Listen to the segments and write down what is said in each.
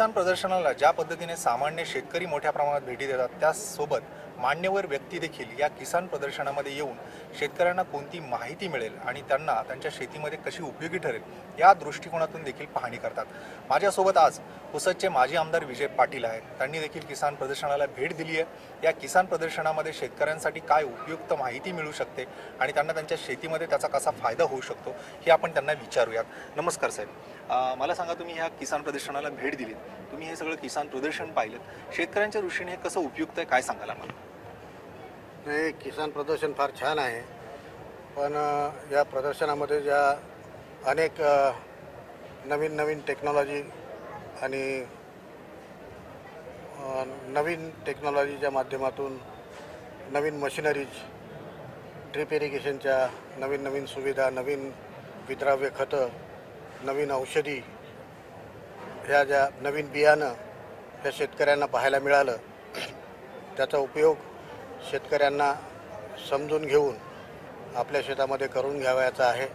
किसान प्रदर्शनाला ज्या पद्धतीने सामान्य शेतकरी मोठ्या प्रमाणात भेटी देतात त्यासोबत मान्यवर व्यक्ती देखील या किसान प्रदर्शनामध्ये येऊन शेतकऱ्यांना कोणती माहिती मिळेल आणि त्यांना त्यांच्या शेतीमध्ये कशी उपयोगी ठरेल या दृष्टिकोनातून देखील पाहणी करतात. माझ्यासोबत आज पुसदचे माजी आमदार विजय पाटील आहेत. त्यांनी देखील किसान प्रदर्शनाला भेट दिली आहे. या किसान प्रदर्शनामध्ये शेतकऱ्यांसाठी काय उपयुक्त माहिती मिळू शकते आणि त्यांना त्यांच्या शेतीमध्ये त्याचा कसा फायदा होऊ शकतो हे आपण त्यांना विचारूयात. नमस्कार साहेब. मला सांगा तुम्ही ह्या किसान प्रदर्शनाला भेट दिलीत. तुम्ही हे सगळं किसान प्रदर्शन पाहिलं. शेतकऱ्यांच्या दृष्टीने हे कसं उपयुक्त आहे काय सांगाल आम्हाला? हे किसान प्रदर्शन फार छान आहे. पण या प्रदर्शनामध्ये ज्या अनेक नवीन नवीन टेक्नॉलॉजी आणि नवीन टेक्नॉलॉजीच्या माध्यमातून नवीन मशिनरीज ड्रीप इरिगेशनच्या नवीन नवीन सुविधा नवीन विद्राव्य खतं नवीन औषधी ह्या ज्या नवीन बियाणं ह्या शेतकऱ्यांना पाहायला मिळालं त्याचा उपयोग शेतकऱ्यांना समजून घेऊन आपल्या शेतामध्ये करून घ्यावायचा आहे.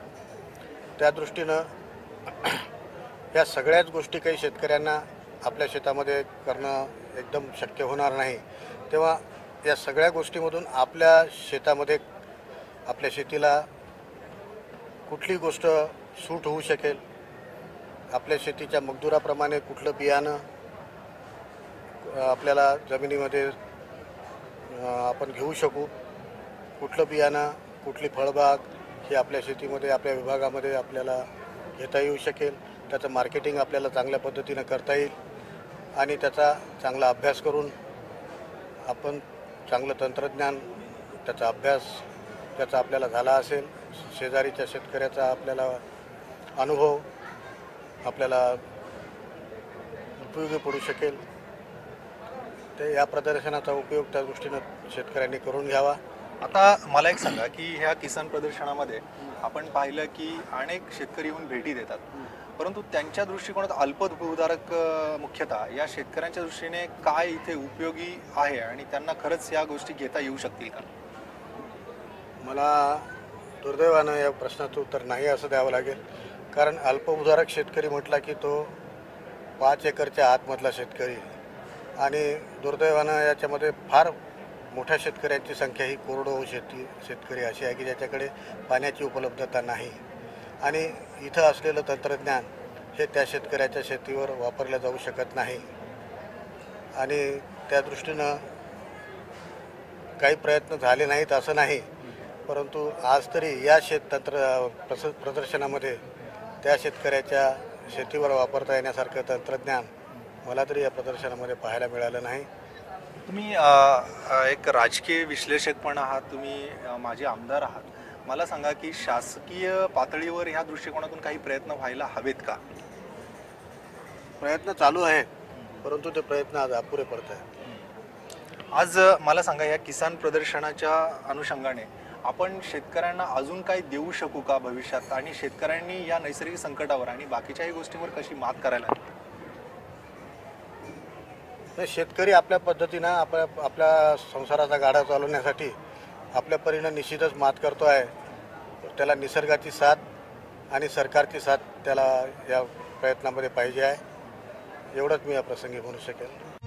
त्या दृष्टीनं या सगळ्याच गोष्टी काही शेतकऱ्यांना आपल्या शेतामध्ये करणं एकदम शक्य होणार नाही. तेव्हा या सगळ्या गोष्टीमधून आपल्या शेतामध्ये आपल्या शेतीला कुठली गोष्ट सूट होऊ शकेल? आपल्या शेतीच्या मजदुराप्रमाणे कुठलं बियाणं आपल्याला जमिनीमध्ये आपण घेऊ शकू. कुठलं बियाणं कुठली फळबाग ही आपल्या शेतीमध्ये आपल्या विभागामध्ये आपल्याला घेता येऊ शकेल. त्याचं मार्केटिंग आपल्याला चांगल्या पद्धतीनं करता येईल. आणि त्याचा चांगला अभ्यास करून आपण चांगलं तंत्रज्ञान त्याचा अभ्यास त्याचा आपल्याला झाला असेल शेजारीच्या शेतकऱ्याचा आपल्याला अनुभव आपल्याला उपयोगी पडू शकेल. ते या प्रदर्शनाचा उपयोग त्या दृष्टीनं शेतकऱ्यांनी करून घ्यावा. आता मला एक सांगा की ह्या किसान प्रदर्शनामध्ये आपण पाहिलं की अनेक शेतकरी येऊन भेटी देतात. परंतु त्यांच्या दृष्टिकोनात अल्पभूधारक मुख्यतः या शेतकऱ्यांच्या दृष्टीने काय इथे उपयोगी आहे आणि त्यांना खरंच या गोष्टी घेता येऊ शकतील का? मला दुर्दैवानं या प्रश्नाचं उत्तर नाही असं द्यावं लागेल. कारण अल्पभूधारक शेतकरी म्हटला की तो पाच एकरच्या आतमधला शेतकरी आणि दुर्दैवानं याच्यामध्ये फार मोठ्या शेतकऱ्यांची संख्या ही कोरडवाहू शेती शेतकरी अशी आहे की ज्याच्याकडे पाण्याची उपलब्धता नाही. आणि इथं असलेलं तंत्रज्ञान हे त्या शेतकऱ्याच्या शेतीवर वापरलं जाऊ शकत नाही. आणि त्या दृष्टीनं काही प्रयत्न झाले नाहीत असं नाही परंतु आज तरी या शेततंत्र प्रस प्रदर्शनामध्ये त्या शेतकऱ्याच्या शेतीवर वापरता येण्यासारखं तंत्रज्ञान मला तरी या प्रदर्शनामध्ये पाहायला मिळालं नाही. तुम्ही एक राजकीय विश्लेषक पण आहात तुम्ही माजी आमदार आहात. मला सांगा की शासकीय पातळीवर ह्या दृष्टिकोनातून काही प्रयत्न व्हायला हवेत का? प्रयत्न चालू आहे परंतु ते प्रयत्न आज अपुरे पडत आहेत. आज मला सांगा या किसान प्रदर्शनाच्या अनुषंगाने आपण शेतकऱ्यांना अजून काही देऊ शकू का भविष्यात? आणि शेतकऱ्यांनी या नैसर्गिक संकटावर आणि बाकीच्याही गोष्टींवर कशी मात करायला नाही शेतकरी आपल्या पद्धतीनं आपल्या आपल्या संसाराचा गाडा चालवण्यासाठी आपल्या परीनं निश्चितच मात करतो आहे त्याला निसर्गाची साथ आणि सरकारची साथ त्याला या प्रयत्नामध्ये पाहिजे आहे. एवढंच मी या प्रसंगी म्हणू शकेल.